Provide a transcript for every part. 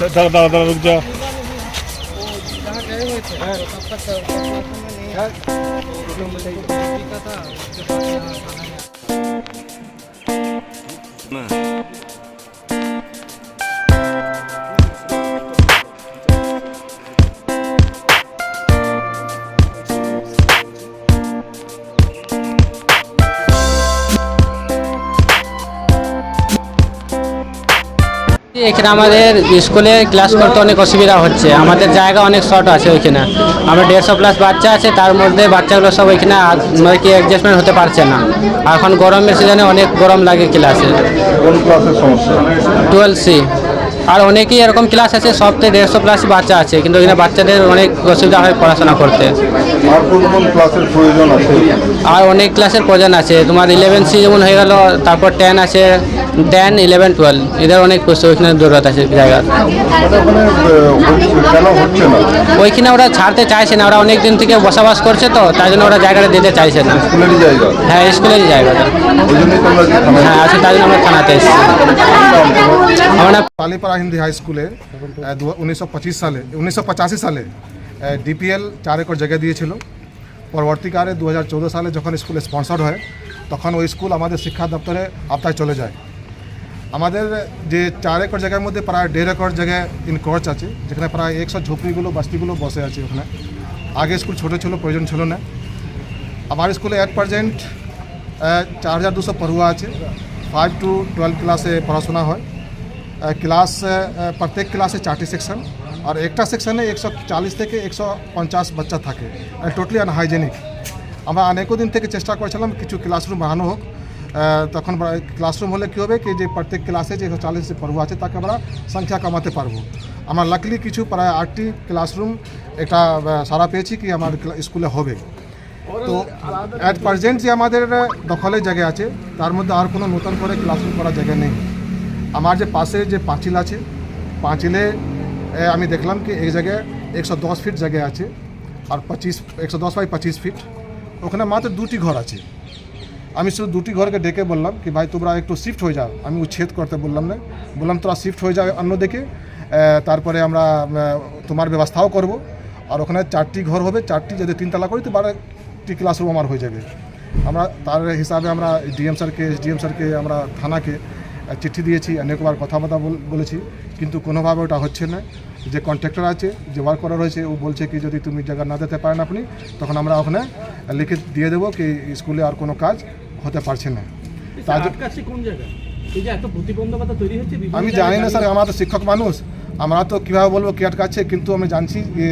दादा दादा रुक जा। गए हुए थे? हाँ। এখানে আমাদের স্কুলে ক্লাস করতে অনেক অসুবিধা হচ্ছে। আমাদের জায়গা অনেক শর্ট আছে ওইখানে। আমরা দেড়শো প্লাস বাচ্চা আছে তার মধ্যে বাচ্চাগুলো সব ওইখানে মানে কি অ্যাডজাস্টমেন্ট হতে পারছে না। আর এখন গরমের সিজনে অনেক গরম লাগে ক্লাসে টুয়েলভ সি আর অনেকেই এরকম ক্লাস আছে সপ্তাহে দেড়শো প্লাস বাচ্চা আছে কিন্তু এখানে বাচ্চাদের অনেক অসুবিধা হয় পড়াশোনা করতে। আর অনেক ক্লাসের প্রয়োজন আছে। তোমার ইলেভেন সি যেমন হয়ে গেল তারপর টেন আছে। টেন ইলেভেন টুয়েলভ এদের অনেক ওইখানে জরুরত আছে জায়গা মানে ওইখানে ওরা ছাড়তে চাইছে না ওরা অনেক দিন থেকে বসবাস করছে তো তাই জন্য ওরা জায়গাটা দিতে চাইছে না। হ্যাঁ স্কুলেরই জায়গাটা হ্যাঁ আছে তাই জন্য আমরা থানাতে এসেছি। আমার নাম হিন্দি হাই স্কুলে উনিশশো পঁচিশ সালে উনিশশো পঁচাশি সালে ডিপিএল চার একর জায়গা দিয়েছিল। পরবর্তীকালে দু হাজার চৌদ্দ সালে যখন স্কুলে স্পন্সর্ড হয় তখন ওই স্কুল আমাদের শিক্ষা দপ্তরে আওতায় চলে যায়। আমাদের যে চার একর জায়গার মধ্যে প্রায় দেড় একর জায়গায় ইনক্রচ আছে, যেখানে প্রায় একশো ঝুপড়িগুলো, বাস্তিগুলো বসে আছে ওখানে। আগে স্কুল ছোটো ছিল, প্রয়োজন ছিল না। আমার স্কুলে এট প্রেজেন্ট চার হাজার দুশো পড়ুয়া আছে। ফাইভ টু টুয়েলভ ক্লাসে পড়াশোনা হয়। ক্লাস প্রত্যেক ক্লাসে চারটি সেকশন আর একটা সেকশনে একশো চালিশ থেকে একশো পঞ্চাশ বাচ্চা থাকে। টোটালি আনহাইজেনিক আমরা অনেকও দিন থেকে চেষ্টা করেছিলাম কিছু ক্লাসরুম বানানো হোক। তখন ক্লাসরুম হলে কী হবে কি যে প্রত্যেক ক্লাসে যে চালিশ পড়ুয়া আছে তাকে আমরা সংখ্যা কমাতে পারব। আমরা লাকলি কিছু প্রায় আটটি ক্লাসরুম একটা আহ, সারা পেয়েছি কি আমার স্কুলে হবে। তো অ্যাট প্রেজেন্ট যে আমাদের দখলের জায়গা আছে তার মধ্যে আর কোনো নতুন করে ক্লাসরুম করার জায়গা নেই। আমার যে পাশে যে পাঁচিল আছে পাঁচিলে আমি দেখলাম কি এই জায়গায় একশো দশ ফিট জায়গা আছে আর পঁচিশ একশো দশ বাই পঁচিশ ফিট ওখানে মাত্র দুটি ঘর আছে। আমি শুধু দুটি ঘরকে ডেকে বললাম কি, ভাই, তোমরা একটু শিফট হয়ে যাও। আমি উচ্ছেদ করতে বললাম না। বললাম, তোরা শিফট হয়ে যাও অন্য দিকে। তারপরে আমরা তোমার ব্যবস্থাও করব। আর ওখানে চারটি ঘর হবে। চারটি যদি তিনতলা করি, তো বারোটি ক্লাসরুম আমার হয়ে যাবে। আমরা তার হিসাবে আমরা ডিএম স্যারকে এসডিএম স্যারকে, আমরা থানাকে চিঠি দিয়েছি। অনেকবার কথাবার্তা বল- বলেছি। কিন্তু কোনোভাবে ওটা হচ্ছে না। যে কন্ট্রাক্টর আছে যে ওয়ার্ক করা রয়েছে ও বলছে কি যদি তুমি জায়গা না দিতে পারেন আপনি তখন আমরা ওখানে লিখে দিয়ে দেবো কি স্কুলে আর কোনো কাজ হতে পারছে না। আমি জানি না স্যার আমরা তো শিক্ষক মানুষ। আমরা তো কীভাবে বলব কে আটকাচ্ছে কিন্তু আমি জানছি যে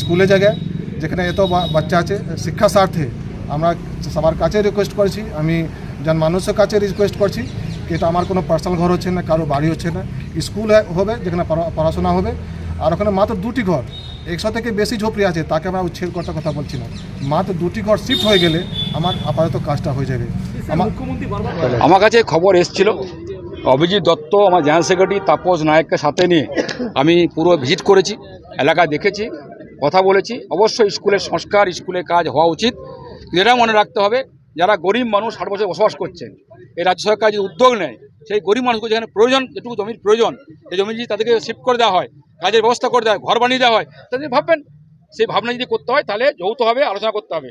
স্কুলে জায়গায় যেখানে এত বাচ্চা আছে শিক্ষা স্বার্থে আমরা সবার কাছে রিকোয়েস্ট করছি আমি জন মানুষের কাছে রিকোয়েস্ট করছি এটা আমার কোনো পার্সোনাল ঘর হচ্ছে না কারও বাড়ি হচ্ছে না। স্কুল হবে যেখানে পড়াশোনা হবে আর ওখানে মাত্র দুটি ঘর। একশো থেকে বেশি ঝোপড়ি আছে তাকে আমরা উচ্ছেদ করতে কথা বলছি না। মাত্র দুটি ঘর শিফট হয়ে গেলে আমার আপাতত কাজটা হয়ে যাবে। আমার কাছে খবর এসেছিল। অভিজিৎ দত্ত আমার জেনারেল সেক্রেটারি তাপস নায়ককে সাথে নিয়ে আমি পুরো ভিজিট করেছি এলাকায় দেখেছি কথা বলেছি। অবশ্যই স্কুলের সংস্কার স্কুলে কাজ হওয়া উচিত। এটা মনে রাখতে হবে যারা গরিব মানুষ ষাট বছর বসবাস করছেন এই রাজ্য সরকার যদি উদ্যোগ নেয় সেই গরিব মানুষগুলো যেখানে প্রয়োজন যেটুকু জমির প্রয়োজন সেই জমি যদি তাদেরকে শিফট করে দেওয়া হয় কাজের ব্যবস্থা করে দেওয়া হয়, ঘর বানিয়ে দেওয়া হয়। তাদের ভাববেন, সেই ভাবনা যদি করতে হয়, তাহলে যৌথভাবে আলোচনা করতে হবে।